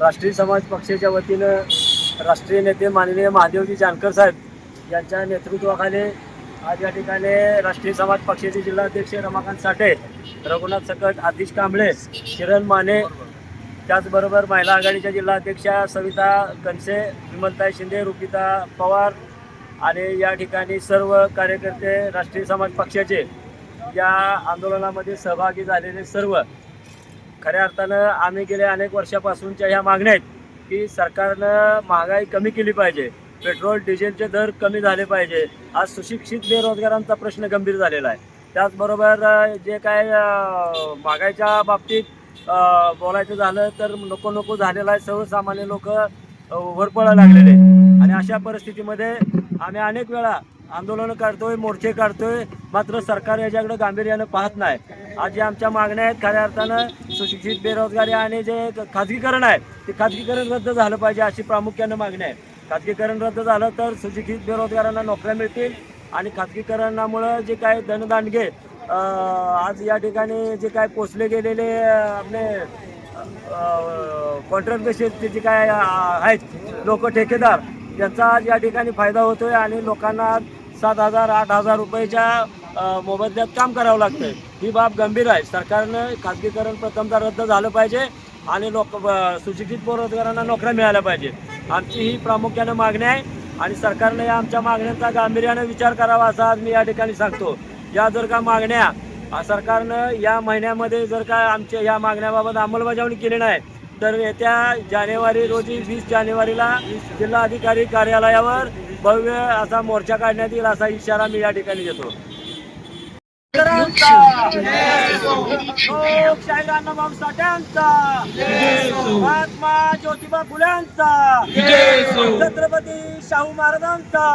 राष्ट्रीय समाज पक्षाच्या वतीनं राष्ट्रीय नेते माननीय महादेवजी जानकर साहेब यांच्या नेतृत्वाखाली आज या ठिकाणी राष्ट्रीय समाज पक्षाचे जिल्हाध्यक्ष रमाकांत साठे रघुनाथ सकट आतिश कांबळे किरण माने त्याचबरोबर महिला आघाडीच्या जिल्हाध्यक्षा सविता कनसे विमलताई शिंदे रुपिता पवार आणि या ठिकाणी सर्व कार्यकर्ते राष्ट्रीय समाज पक्षाचे या आंदोलनामध्ये सहभागी झालेले सर्व खऱ्या अर्थानं आम्ही गेल्या अनेक वर्षापासूनच्या ह्या मागण्या आहेत की सरकारनं महागाई कमी केली पाहिजे. पेट्रोल डिझेलचे दर कमी झाले पाहिजे. आज सुशिक्षित बेरोजगारांचा प्रश्न गंभीर झालेला आहे. त्याचबरोबर जे काय महागाईच्या बाबतीत बोलायचं झालं तर नको नको झालेलं आहे. सर्वसामान्य लोक वरपळा लागलेले आणि अशा परिस्थितीमध्ये आम्ही अनेक वेळा आंदोलनं काढतोय मोर्चे काढतोय. मात्र सरकार याच्याकडे गांभीर्यानं पाहत नाही. आज जे आमच्या मागण्या आहेत खऱ्या अर्थानं सुशिक्षित बेरोजगारी आणि जे खाजगीकरण आहे ते खाजगीकरण रद्द झालं पाहिजे अशी प्रामुख्यानं मागणी आहे. खाजगीकरण रद्द झालं तर सुशिक्षित बेरोजगारांना नोकऱ्या मिळतील आणि खाजगीकरणामुळं जे काय धनदांडगे आज या ठिकाणी जे काय पोचले गेलेले आपले कॉन्ट्रॅक्ट बेसिसचे जे काय आहेत लोक ठेकेदार त्यांचा आज या ठिकाणी फायदा होतोय आणि लोकांना सात हजार आठ हजार रुपयाच्या मोबदल्यात काम करावं लागतं ही बाब गंभीर आहे. सरकारनं खाजगीकरण प्रथमतः रद्द झालं पाहिजे आणि लोक सुशिक्षित बेरोजगारांना नोकऱ्या मिळाल्या पाहिजे आमची ही प्रामुख्यानं मागणी आहे आणि सरकारनं या आमच्या मागण्यांचा गांभीर्यानं विचार करावा असा आज मी या ठिकाणी सांगतो. या जर का मागण्या सरकारनं या महिन्यामध्ये जर का आमच्या या मागण्याबाबत अंमलबजावणी केली नाही तर येत्या जानेवारी रोजी वीस जानेवारीला जिल्हाधिकारी कार्यालयावर भव्य असा मोर्चा काढण्यात येईल असा इशारा मी या ठिकाणी देतो. अण्णाभाऊ साठ्यांचा महात्मा ज्योतिबा फुल्यांचा छत्रपती शाहू महाराजांचा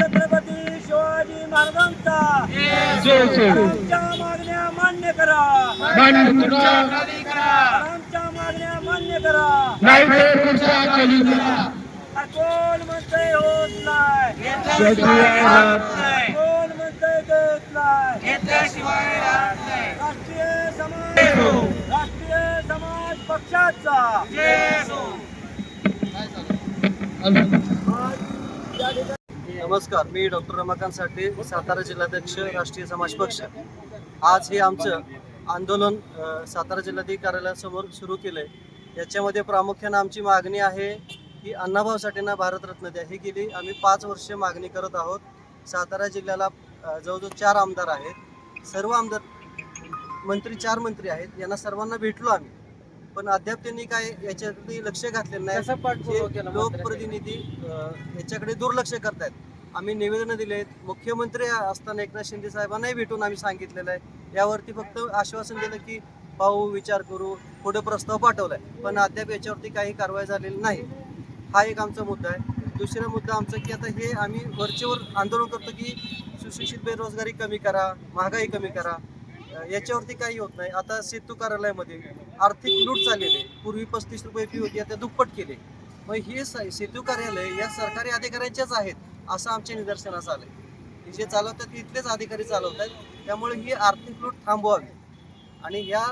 छत्रपती शिवाजी महाराजांचा आमच्या मागण्या मान्य करा आमच्या मागण्या मान्य करा आ, कोण म्हणतंय होत नाही कोण म्हणतंय देत नाही राष्ट्रीय समाज राष्ट्रीय समाज पक्षाचा. नमस्कार मी डॉक्टर रमाकांत साठे सातारा जिल्हाध्यक्ष राष्ट्रीय समाज पक्ष. आज हे आमचं आंदोलन सातारा जिल्हाधिकारी कार्यालयासमोर सुरू केलं आहे याच्यामध्ये प्रामुख्यानं आमची मागणी आहे की अण्णाभाऊ साठेंना भारतरत्न द्या. ही गेली आम्ही पाच वर्ष मागणी करत आहोत. सातारा जिल्ह्याला जवळजवळ चार आमदार आहेत. सर्व आमदार मंत्री चार मंत्री आहेत. यांना सर्वांना भेटलो आम्ही. पण अद्याप त्यांनी काय याच्याकडे लक्ष घातलेलं नाही. लोकप्रतिनिधी याच्याकडे दुर्लक्ष करतायत. आम्ही निवेदनं दिले आहेत. मुख्यमंत्री असताना एकनाथ शिंदे साहेबांनाही भेटून आम्ही सांगितलेलं आहे. यावरती फक्त आश्वासन दिलं की पाहू विचार करू पुढे प्रस्ताव पाठवलाय. पण अद्याप याच्यावरती काही कारवाई झालेली नाही. हा एक आमचा मुद्दा आहे. दुसरा मुद्दा आमचा की आता हे आम्ही वरचेवर आंदोलन करतो की सुशिक्षित बेरोजगारी कमी करा महागाई कमी करा. याच्यावरती काही होत नाही. आता सेतू कार्यालयामध्ये आर्थिक लूट चाललेली आहे. पूर्वी पस्तीस रुपये फी होती आता दुप्पट केले मग हे सेतू कार्यालय या सरकारी अधिकाऱ्यांच्याच आहेत असं आमच्या निदर्शनास आलंय. जे चालवतात तिथलेच इथलेच अधिकारी चालवतात त्यामुळे ही आर्थिक लूट थांबवावी. आणि या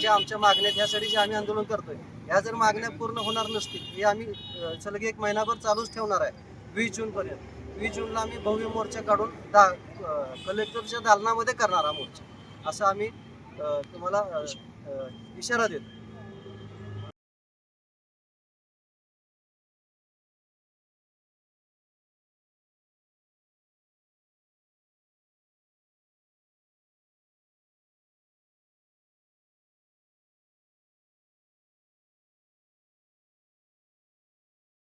ज्या आमच्या मागण्या त्यासाठी ह्यासाठी जे आम्ही आंदोलन करतोय ह्या जर मागण्या पूर्ण होणार नसतील हे आम्ही सलग एक महिनाभर चालूच ठेवणार आहे. वीस जून पर्यंत. वीस जूनला आम्ही भव्य मोर्चा काढून दा कलेक्टरच्या दालनामध्ये करणार हा मोर्चा. असं आम्ही अ, तुम्हाला अ, इशारा देतो.